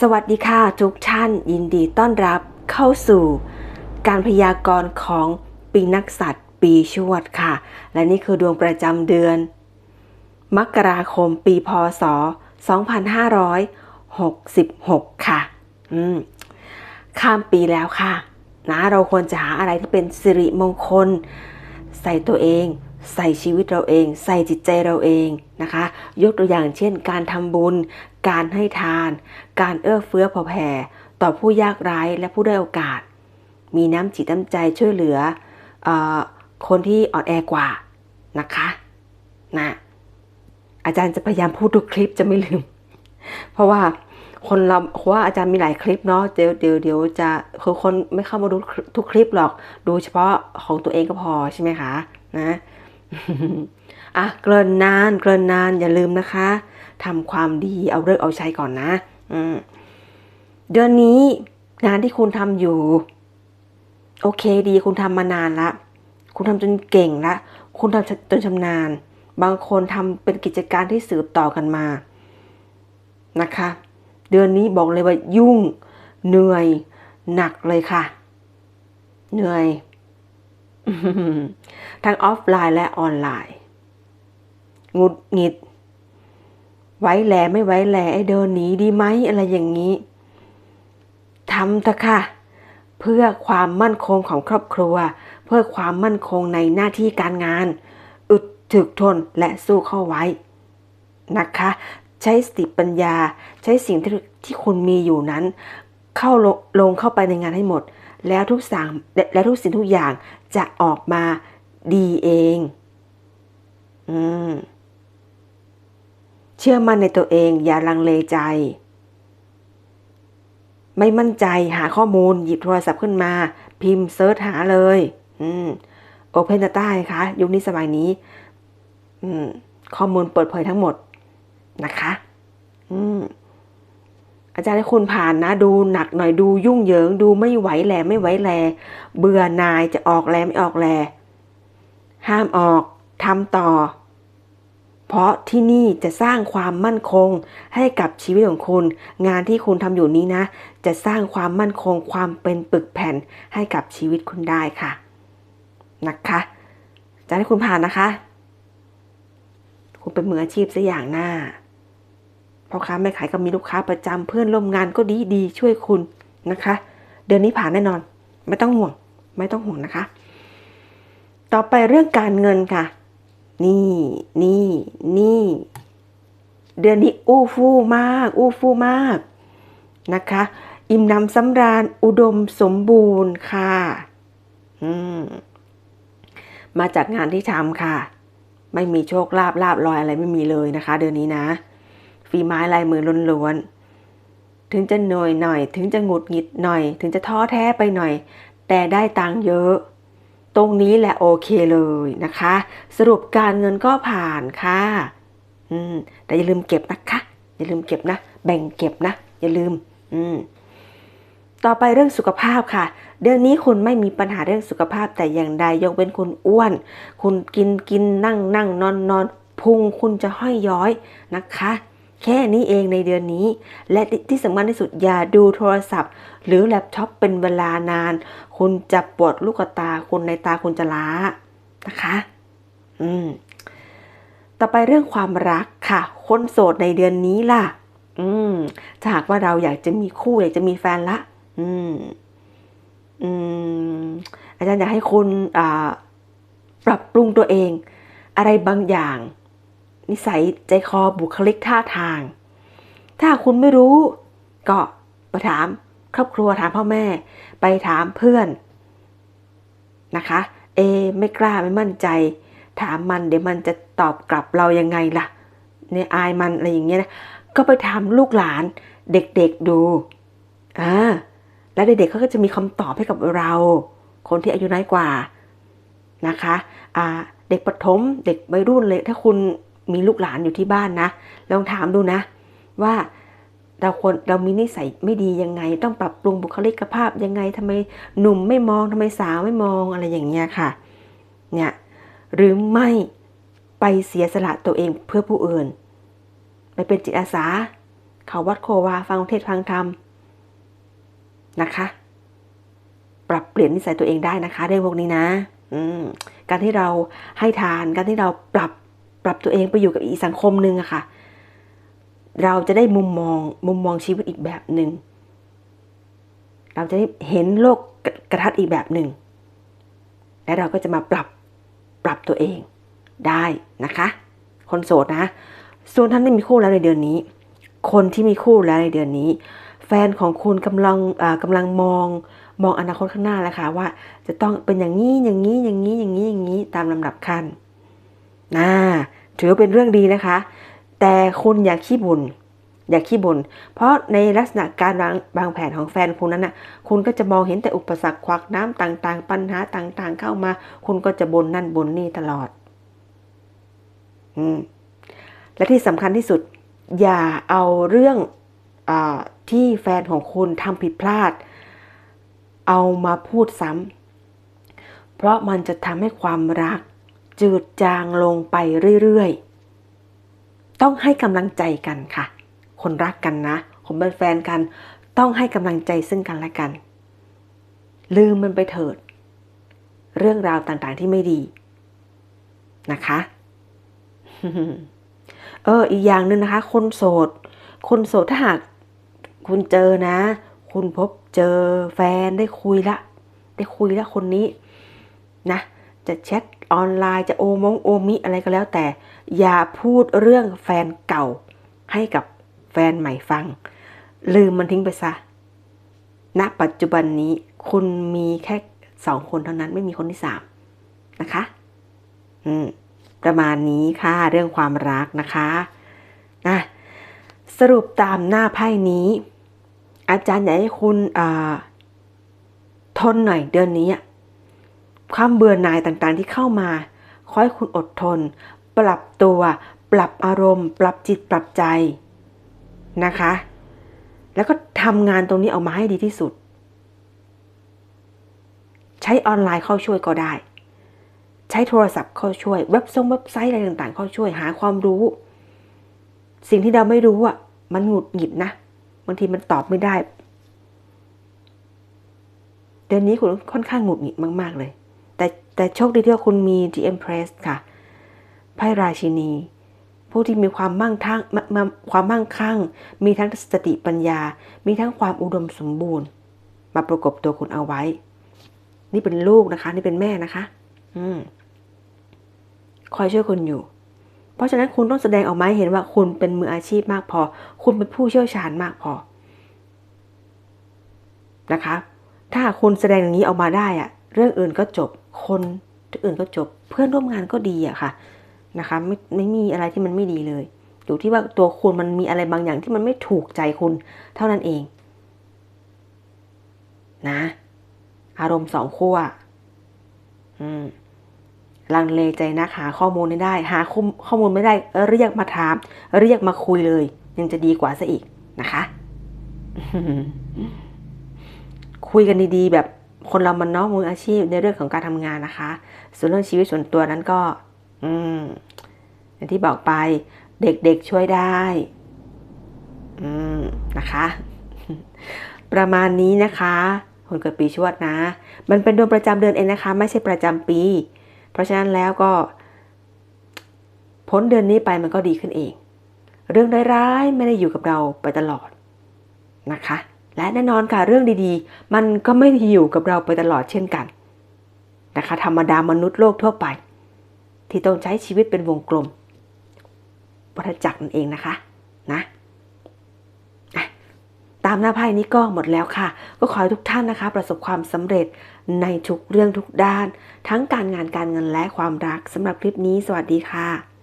สวัสดีค่ะทุกท่านยินดีต้อนรับเข้าสู่ การพยากรณ์ของปีนักษัตริย์ปีชวดค่ะ และนี่คือดวงประจำเดือน มกราคมปีพศ 2566 ค่ะ อืม ข้ามปีแล้วค่ะ นะเราควรจะหาอะไรที่เป็นสิริมงคล ใส่ตัวเอง ใส่ชีวิตเราเอง ใส่จิตใจเราเองนะคะ ยกตัวอย่างเช่น การทำบุญ การให้ทาน การเอื้อเฟื้อเผื่อแผ่ต่อผู้ยากไร้และผู้ได้โอกาส มีน้ำจิตน้ำใจช่วยเหลือออคนที่อ่อนแอกว่านะคะนะอาจารย์จะพยายามพูดทุกคลิปจะไม่ลืม เพราะว่าคนเราเพราะว่าอาจารย์มีหลายคลิปเนาะเดี๋ยวเดี๋ยวเดี๋ยวจะคือคนไม่เข้ามาดูทุกคลิปหรอก ดูเฉพาะของตัวเองก็พอใช่ไหมคะนะอะเกินนานเกินนานอย่าลืมนะคะ ทำความดีเอาเลิกเอาใช้ก่อนนะเดือนนี้งานที่คุณทำอยู่ โอเคดีคุณทำมานานละ คุณทำจนเก่งละ คุณทำจนชำนาญ บางคนทำเป็นกิจการที่สืบต่อกันมา นะคะ เดือนนี้บอกเลยว่ายุ่ง เหนื่อยหนักเลยค่ะ เหนื่อย ทั้งออฟไลน์และออนไลน์ งุดหงิด ไว้แลไม่ไว้แลไอ้เดินหนีดีไหมอะไรอย่างนี้ทำเถอะค่ะ เพื่อความมั่นคงของครอบครัว เพื่อความมั่นคงในหน้าที่การงาน อึดถึกทนและสู้เข้าไว้นะคะ ใช้สติปัญญา ใช้สิ่งที่ที่คุณมีอยู่นั้น เข้าลงลงเข้าไปในงานให้หมด แล้วทุกสั่งและทุกสิ่งทุกอย่างจะออกมาดีเอง อืม เชื่อมั่นในตัวเองอย่าลังเลใจ ไม่มั่นใจหาข้อมูลหยิบโทรศัพท์ขึ้นมา พิมพ์เซิร์ชหาเลย อืมโอเพน Data นะคะยุคนี้สมัยนี้ อืม ข้อมูลเปิดเผยทั้งหมดนะคะ อืม อาจารย์ให้คุณผ่านนะ ดูหนักหน่อยดูยุ่งเหยิง ดูไม่ไหวแลไม่ไหวแล เบื่อนายจะออกแลไม่ออกแล ห้ามออกทำต่อ เพราะที่นี่จะสร้างความมั่นคงให้กับชีวิตของคุณ งานที่คุณทำอยู่นี้นะ จะสร้างความมั่นคงความเป็นปึกแผ่นให้กับชีวิตคุณได้ค่ะ นะคะจะให้คุณผ่านนะคะ คุณเป็นมืออาชีพสัอย่างหน้าพ่อค้าแม่ขายก็มีลูกค้าประจำเพื่อนร่วมงานก็ดีดีช่วยคุณนะคะ เดือนนี้ผ่านแน่นอน ไม่ต้องห่วง ไม่ต้องห่วงนะคะ ต่อไปเรื่องการเงินค่ะ นี่ นี่ นี่ เดือนนี้อู้ฟู่มาก อู้ฟู่มาก นะคะ อิ่มนำสำราญอุดมสมบูรณ์ค่ะ อืม มาจากงานที่ทำค่ะ ไม่มีโชคลาภลาบลอยอะไรไม่มีเลยนะคะ เดือนนี้นะ ฝีไม้ลายมือล้วนๆ ถึงจะเหนื่อยหน่อย ถึงจะหงุดหงิดหน่อย ถึงจะท้อแท้ไปหน่อย แต่ได้ตังค์เยอะ ตรงนี้แหละโอเคเลยนะคะ สรุปการเงินก็ผ่านค่ะอืมแต่อย่าลืมเก็บนะคะ อย่าลืมเก็บนะ แบ่งเก็บนะ อย่าลืมอืมต่อไปเรื่องสุขภาพค่ะ เดือนนี้คุณไม่มีปัญหาเรื่องสุขภาพแต่อย่างใดยกเว้นคุณอ้วน คุณกินกินนั่งนั่งนอนนอนพุงคุณจะห้อยย้อยนะคะ แค่นี้เองในเดือนนี้ และที่สำคัญที่สุดอย่าดูโทรศัพท์ หรือแล็ปท็อปเป็นเวลานาน คุณจะปวดลูกตาคุณในตาคุณจะล้านะคะ อืม ต่อไปเรื่องความรักค่ะ คนโสดในเดือนนี้ล่ะ อืมถ้าหากว่าเราอยากจะมีคู่อยากจะมีแฟนละ อืม อืม อาจารย์อยากให้คุณอ่าปรับปรุงตัวเอง อะไรบางอย่าง นิสัยใจคอบุคลิกท่าทาง ถ้าคุณไม่รู้ ก็ไปถามครอบครัวถามพ่อแม่ ไปถามเพื่อนนะคะ เอ ไม่กล้าไม่มั่นใจ ถามมันเดี๋ยวมันจะตอบกลับเรายังไงล่ะเนี่ยอายมันอะไรอย่างเงี้ยนะก็ไปถามลูกหลานเด็กๆดูอ่าแล้วเด็กๆเขาก็จะมีคำตอบให้กับเรา คนที่อายุน้อยกว่านะคะ อ่า เด็กประถมเด็กวัยรุ่นเลย ถ้าคุณ มีลูกหลานอยู่ที่บ้านนะ ลองถามดูนะ ว่าเราควรเรามีนิสัยไม่ดียังไง ต้องปรับปรุงบุคลิกภาพยังไงทำไมหนุ่มไม่มองทำไมสาวไม่มองอะไรอย่างเงี้ยค่ะ เนี่ยหรือไม่ไปเสียสละตัวเองเพื่อผู้อื่น ไปเป็นจิตอาสา เขาวัดโควาฟังเทศฟังธรรมนะคะ ปรับเปลี่ยนนิสัยตัวเองได้นะคะเรื่องพวกนี้นะ อืการที่เราให้ทานการที่เราปรับ ปรับตัวเองไปอยู่กับอีกสังคมหนึ่งอะค่ะ เราจะได้มุมมองมุมมองชีวิตอีกแบบหนึ่งเราจะได้เห็นโลกกระทัดอีกแบบหนึ่งและเราก็จะมาปรับปรับตัวเองได้นะคะ คนโสดนะ ส่วนท่านไม่มีคู่แล้วในเดือนนี้ คนที่มีคู่แล้วในเดือนนี้ แฟนของคุณกำลังอ่ากำลังมองมองอนาคตข้างหน้าแล้วค่ะว่า จะต้องเป็นอย่างนี้อย่างนี้อย่างนี้อย่างนี้อย่างนี้ตามลำดับขั้นนะ ถือว่าเป็นเรื่องดีนะคะ แต่คุณอย่าขี้บุญอย่าขี้บ่น เพราะในลักษณะการวางวางแผนของแฟนคุณนั้นนะ่ะ คุณก็จะมองเห็นแต่อุปสรรคควักน้ำต่างๆ ปัญหาต่างๆ เข้ามา คุณก็จะบนนั่นบนนี่ตลอด อืม และที่สำคัญที่สุด อย่าเอาเรื่องอที่แฟนของคุณทำผิดพลาด เอามาพูดซ้ำเพราะมันจะทำให้ความรัก จืดจางลงไปเรื่อยๆ ต้องให้กำลังใจกันค่ะ คนรักกันนะคนเป็นแฟนกัน ต้องให้กำลังใจซึ่งกันและกัน ลืมมันไปเถิด เรื่องราวต่างๆที่ไม่ดี นะคะเอออีกอย่างหนึ่งนะคะ คนโสด คนโสดถ้าหากคุณเจอนะ คุณพบเจอแฟนได้คุยละ ได้คุยละคนนี้นะ จะแชท ออนไลน์จะโอมงโอมิอะไรก็แล้วแต่ อย่าพูดเรื่องแฟนเก่า ให้กับแฟนใหม่ฟัง ลืมมันทิ้งไปซะณปัจจุบันนี้คุณมีแค่สองคนเท่านั้นไม่มีคนที่สามนะคะ อืม ประมาณนี้ค่ะเรื่องความรักนะคะนะสรุปตามหน้าไพ่นี้ อาจารย์อยากให้คุณทนหน่อยเดือนนี้ ความเบื่อหน่ายต่างๆที่เข้ามา ขอให้คุณอดทน ปรับตัว ปรับอารมณ์ ปรับจิตปรับใจนะคะ แล้วก็ทำงานตรงนี้ออกมาให้ดีที่สุด ใช้ออนไลน์เข้าช่วยก็ได้ ใช้โทรศัพท์เข้าช่วย เว็บซงเว็บไซต์อะไรต่างๆ เข้าช่วยหาความรู้ สิ่งที่เราไม่รู้อะมันหงุดหงิดนะบางทีมันตอบไม่ได้ เดือนนี้คุณค่อนข้างหงุดหงิดมาก ๆ เลย แต่โชคดีที่ว่าคุณมี The Empress ค่ะไพ่ราชินี ผู้ที่มีความมั่งคั่งความมั่งคั่ง มีทั้งสติปัญญา มีทั้งความอุดมสมบูรณ์ มาประกบตัวคุณเอาไว้ นี่เป็นลูกนะคะ นี่เป็นแม่นะคะ อืมคอยช่วยคุณอยู่ เพราะฉะนั้นคุณต้องแสดงออกมาให้เห็นว่าคุณเป็นมืออาชีพมากพอ คุณเป็นผู้เชี่ยวชาญมากพอ นะคะ ถ้าคุณแสดงอย่างนี้ออกมาได้อะ เรื่องอื่นก็จบคนอื่นก็จบ เพื่อนร่วมงานก็ดีอะค่ะนะคะไม่ไม่มีอะไรที่มันไม่ดีเลย อยู่ที่ว่าตัวคุณมันมีอะไรบางอย่างที่มันไม่ถูกใจคุณเท่านั้นเอง นะ อารมณ์สองขั้วอืมลังเลใจนักหาข้อมูลไม่ได้ หาข้อมูลไม่ได้ เรียกมาถาม เรียกมาคุยเลย ยังจะดีกว่าซะอีกนะคะ คุยกันดีๆแบบ คนเรามันเนาะมืออาชีพในเรื่องของการทำงานนะคะ ส่วนเรื่องชีวิตส่วนตัวนั้นก็ อืมอย่างที่บอกไป เด็กๆช่วยได้ อืมนะคะ ประมาณนี้นะคะคนเกิดปีชวดนะ มันเป็นดวงประจำเดือนเองนะคะ ไม่ใช่ประจำปี เพราะฉะนั้นแล้วก็ พ้นเดือนนี้ไปมันก็ดีขึ้นเอง เรื่องร้ายๆไม่ได้อยู่กับเราไปตลอดนะคะ และแน่นอนค่ะเรื่องดีๆ มันก็ไม่ได้อยู่กับเราไปตลอดเช่นกันนะคะธรรมดามนุษย์โลกทั่วไป ที่ต้องใช้ชีวิตเป็นวงกลมวัฏจักรนั่นเองนะคะนะตามหน้าไพ่นี้ก็หมดแล้วค่ะ ก็ขอให้ทุกท่านนะคะ ประสบความสำเร็จในทุกเรื่องทุกด้าน ทั้งการงานการเงินและความรักสำหรับคลิปนี้ สวัสดีค่ะ